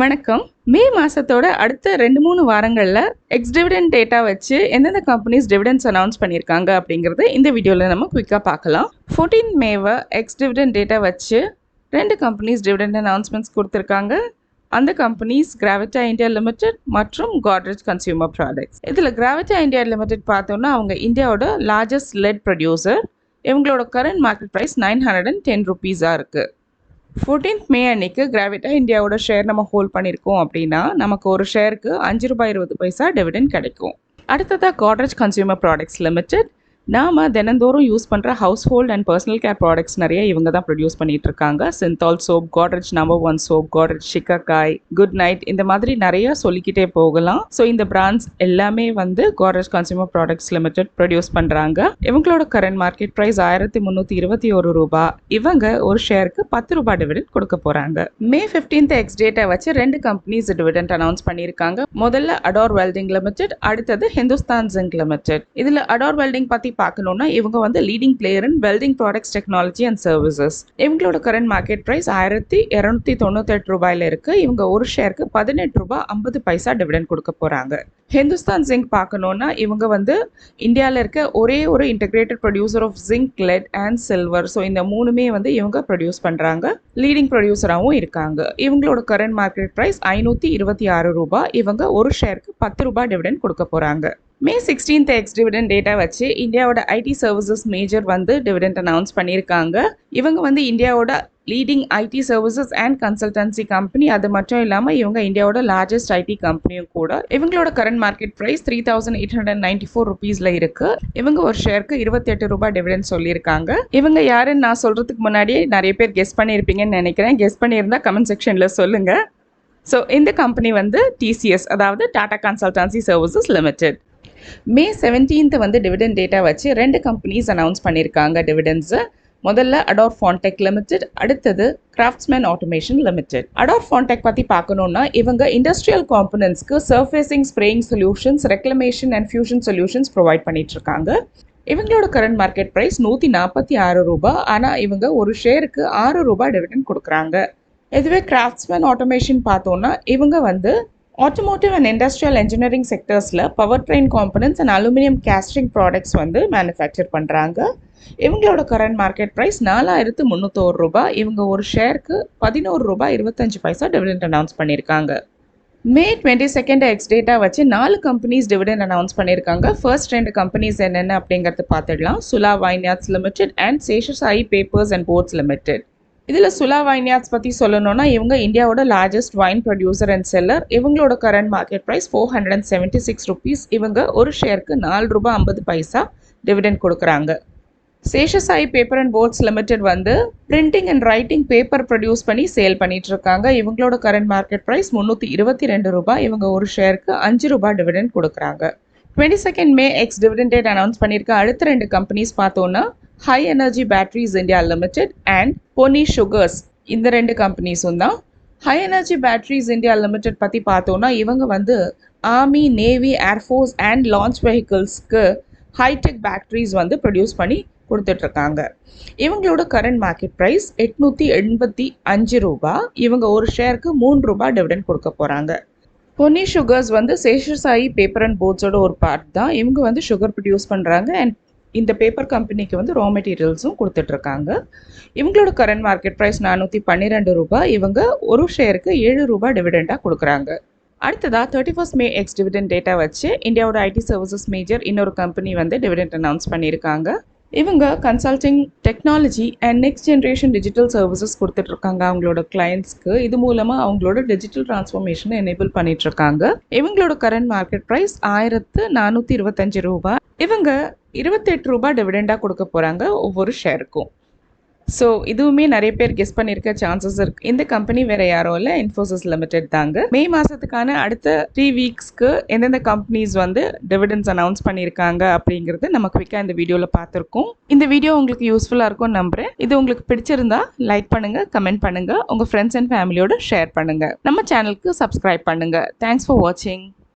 வணக்கம். மே மாதத்தோட அடுத்த ரெண்டு மூணு வாரங்களில் எக்ஸ் டிவிடெண்ட் டேட்டா வச்சு எந்தெந்த கம்பெனிஸ் டிவிடெண்ட்ஸ் அனௌன்ஸ் பண்ணியிருக்காங்க அப்படிங்கிறது இந்த வீடியோவில் நம்ம குயிக்காக பார்க்கலாம். ஃபோர்டீன் மேவை எக்ஸ் டிவிடெண்ட் டேட்டா வச்சு ரெண்டு கம்பெனிஸ் டிவிடெண்ட் அனௌன்ஸ்மெண்ட்ஸ் கொடுத்துருக்காங்க. அந்த கம்பெனிஸ் கிராவிட்டா இந்தியா லிமிடெட் மற்றும் காட்ரேஜ் கன்சியூமர் ப்ராடக்ட்ஸ் இதில் கிராவிட்டா இந்தியா லிமிடெட் பார்த்தோன்னா அவங்க இந்தியாவோட லார்ஜஸ்ட் லெட் ப்ரொடியூசர் இவங்களோட current market price nine hundred and ten ருபீஸாக இருக்குது ஃபோர்டீன்த் மே அன்னைக்கு கிராவிட்டா இந்தியாவோட ஷேர் நம்ம ஹோல்ட் பண்ணியிருக்கோம் அப்படின்னா நமக்கு ஒரு ஷேருக்கு அஞ்சு ரூபாய் இருபது பைசா டிவிடெண்ட் கிடைக்கும். அடுத்ததாக காட்ரேஜ் கன்சியூமர் ப்ராடக்ட்ஸ் லிமிடெட் நாம் தினந்தோறும் யூஸ் பண்ணுற household and personal care products நிறைய இவங்க தான் ப்ரொடியூஸ் பண்ணிட்டு இருக்காங்க. Cinthol soap Godrej number one soap Godrej shikakai good night இந்த மாதிரி நிறைய சொல்லிக்கிட்டே போகலாம். ஸோ இந்த பிராண்ட்ஸ் எல்லாமே வந்து Godrej consumer products limited produce பண்ணுறாங்க இவங்களோட கரண்ட் மார்க்கெட் ப்ரைஸ் ஆயிரத்தி முந்நூற்றி இருபத்தி ஒரு ரூபாய் இவங்க ஒரு ஷேருக்கு பத்து ரூபாய் டிவிடெண்ட் கொடுக்க போகிறாங்க மே ஃபிஃப்டீன்த் எக்ஸ் டேட்டை வச்சு ரெண்டு கம்பெனிஸ் டிவிடெண்ட் அனௌன்ஸ் பண்ணியிருக்காங்க. முதல்ல அடார் வெல்டிங் லிமிடெட் அடுத்தது ஹிந்துஸ்தான் ஜிங்க் லிமிடெட் இதில் அடார் வெல்டிங் பற்றி பார்க்கணும்னா இவங்க வந்து leading player in welding products technology and services இவங்களோட கரண்ட் மார்க்கெட் ப்ரைஸ் ஆயிரத்தி இரநூத்தி தொண்ணூத்தெட்டு ரூபாயில இருக்கு. இவங்க ஒரு ஷேருக்கு பதினெட்டு ரூபாய் ஐம்பது பைசா டிவிடெண்ட் கொடுக்க போறாங்க. ஹிந்துஸ்தான் ஜிங்க் பார்க்கணும்னா இவங்க வந்து இந்தியாவில் இருக்க ஒரே ஒரு integrated producer of zinc lead and silver so இந்த மூணுமே வந்து இவங்க ப்ரொடியூஸ் பண்ணுறாங்க லீடிங் ப்ரொடியூசராகவும் இருக்காங்க. இவங்களோட கரண்ட் மார்க்கெட் ப்ரைஸ் ஐநூற்றி இருபத்தி ஆறு ரூபாய். இவங்க ஒரு ஷேருக்கு பத்து ரூபாய் டிவிடெண்ட் கொடுக்க போகிறாங்க May sixteenth ex dividend data வச்சு இந்தியாவோட ஐடி சர்வீசஸ் மேஜர் வந்து டிவிடெண்ட் அனௌன்ஸ் பண்ணியிருக்காங்க இவங்க வந்து இந்தியாவோட leading IT services and consultancy company அது மட்டும் இல்லாமல் இவங்க இந்தியாவோட லார்ஜஸ்ட் ஐடி கம்பெனியும் கூட. இவங்களோட current market price three thousand eight hundred ninety four ருபீஸில் இருக்கு. இவங்க ஒரு ஷேருக்கு இருபத்தெட்டு ரூபாய் டிவிடெண்ட் சொல்லியிருக்காங்க. இவங்க யாருன்னு நான் சொல்கிறதுக்கு முன்னாடியே நிறைய பேர் கெஸ் பண்ணியிருப்பீங்கன்னு நினைக்கிறேன். கெஸ் பண்ணியிருந்தா கமெண்ட் செக்ஷனில் சொல்லுங்கள் ஸோ இந்த கம்பெனி வந்து டிசிஎஸ் அதாவது Tata consultancy services limited May seventeenth வந்து டிவிடெண்ட் டேட்டா வச்சு ரெண்டு கம்பெனிஸ் அனௌன்ஸ் பண்ணியிருக்காங்க டிவிடெண்ட்ஸை முதல்ல அடார் ஃபான்டெக் லிமிடெட் அடுத்தது craftsman automation limited Ador Fantech பற்றி பார்க்கணுன்னா இவங்க industrial காம்பனன்ஸ்க்கு surfacing spraying solutions reclamation and fusion solutions provide பண்ணிட்டு இருக்காங்க இவங்களோட கரண்ட் மார்க்கெட் ப்ரைஸ் நூற்றி நாற்பத்தி ஆறு ரூபாய். ஆனால் இவங்க ஒரு ஷேருக்கு ஆறு ரூபாய் டிவிடெண்ட் கொடுக்குறாங்க. இதுவே கிராஃப்ட்ஸ்மேன் ஆட்டோமேஷன் பார்த்தோன்னா இவங்க வந்து automotive and industrial engineering செக்டர்ஸில் power train components and aluminium casting products வந்து மேனுஃபேக்சர் பண்ணுறாங்க இவங்களோட கரண்ட் மார்க்கெட் ப்ரைஸ் நாலாயிரத்து முந்நூற்றோரு ரூபாய். இவங்க ஒரு ஷேருக்கு பதினோரு ரூபாய் இருபத்தஞ்சு பைசா டிவிடெண்ட் அனௌன்ஸ் பண்ணியிருக்காங்க May twenty second ex data வச்சு நாலு கம்பெனிஸ் டிவிடெண்ட் அனௌன்ஸ் பண்ணியிருக்காங்க ஃபர்ஸ்ட் ரெண்டு கம்பெனிஸ் என்னென்ன அப்படிங்கிறது பார்த்துடலாம். Sula vineyards limited and Seshasayee papers and boards limited இதில் சுலா வைன்யார்ட்ஸ் பற்றி சொல்லணும்னா இவங்க இந்தியாவோட largest wine producer and seller இவங்களோட current market price four hundred and seventy six rupees இவங்க ஒரு ஷேருக்கு நாலு ரூபாய் ஐம்பது பைசா டிவிடெண்ட் கொடுக்குறாங்க. Seshasayee paper and boards limited வந்து printing and writing paper produce பண்ணி சேல் பண்ணிட்டு இருக்காங்க. இவங்களோட கரண்ட் மார்க்கெட் ப்ரைஸ் முந்நூற்றி இருபத்தி ரெண்டு ரூபாய் இவங்க ஒரு ஷேருக்கு அஞ்சு ரூபாய் டிவிடெண்ட் கொடுக்குறாங்க. Twenty second May ex dividend date announce பண்ணியிருக்க. அடுத்த ரெண்டு கம்பெனிஸ் பார்த்தோன்னா high energy batteries India limited and Ponni sugars இந்த ரெண்டு கம்பெனிஸும் தான். High energy batteries India limited பற்றி பார்த்தோன்னா இவங்க வந்து army navy air force and launch வெஹிக்கிள்ஸ்க்கு hi tech batteries வந்து ப்ரொடியூஸ் பண்ணி கொடுத்துட்ருக்காங்க. இவங்களோட கரண்ட் மார்க்கெட் ப்ரைஸ் எட்நூற்றி எண்பத்தி அஞ்சு ரூபா. இவங்க ஒரு ஷேருக்கு மூணு ரூபா டிவிடெண்ட் கொடுக்க போகிறாங்க பொன்னி சுகர்ஸ் வந்து சேஷசாயி பேப்பர் அண்ட் போர்ட்ஸோட ஒரு பார்ட் தான். இவங்க வந்து சுகர் ப்ரொடியூஸ் பண்ணுறாங்க அண்ட் இந்த பேப்பர் கம்பெனிக்கு வந்து ரா மெட்டீரியல்ஸும் கொடுத்துட்ருக்காங்க. இவங்களோட கரண்ட் மார்க்கெட் ப்ரைஸ் நானூற்றி பன்னிரெண்டு ரூபாய். இவங்க ஒரு ஷேருக்கு ஏழு ரூபாய் டிவிடெண்டாக கொடுக்குறாங்க. அடுத்ததாக thirty first May ex dividend data வச்சு இந்தியாவோட ஐடி சர்வீசஸ் மேஜர் இன்னொரு கம்பெனி வந்து டிவிடெண்ட் அனௌன்ஸ் பண்ணியிருக்காங்க. இவங்க consulting technology and next generation digital services கொடுத்துட்ருக்காங்க அவங்களோட கிளைண்ட்ஸ்க்கு இது மூலமாக அவங்களோட டிஜிட்டல் டிரான்ஸ்ஃபர்மேஷனை எனேபிள் பண்ணிட்டுருக்காங்க இவங்களோட கரண்ட் மார்க்கெட் ப்ரைஸ் ஆயிரத்து நானூற்றி இருபத்தஞ்சு ரூபாய். இவங்க இருபத்தெட்டு ரூபாய் டிவிடெண்டாக கொடுக்க போகிறாங்க ஒவ்வொரு ஷேருக்கும் ஸோ இதுவுமே நிறைய பேர் கெஸ் பண்ணியிருக்க சான்சஸ் இருக்கு. இந்த கம்பெனி வேற யாரும் இல்லை இன்ஃபோசிஸ் லிமிடெட் தாங்க. மே மாசத்துக்கான அடுத்த த்ரீ வீக்ஸ்க்கு எந்தெந்த கம்பெனிஸ் வந்து டிவிடன்ஸ் அனௌன்ஸ் பண்ணியிருக்காங்க அப்படிங்கிறது நம்ம குவிக்காக இந்த வீடியோவில் பார்த்துருக்கோம். இந்த வீடியோ உங்களுக்கு யூஸ்ஃபுல்லாக இருக்கும்னு நம்புறேன். இது உங்களுக்கு பிடிச்சிருந்தா லைக் பண்ணுங்க கமெண்ட் பண்ணுங்க. உங்க ஃப்ரெண்ட்ஸ் அண்ட் ஃபேமிலியோட ஷேர் பண்ணுங்க. நம்ம சேனலுக்கு சப்ஸ்கிரைப் பண்ணுங்க. தேங்க்ஸ் ஃபார் வாட்சிங்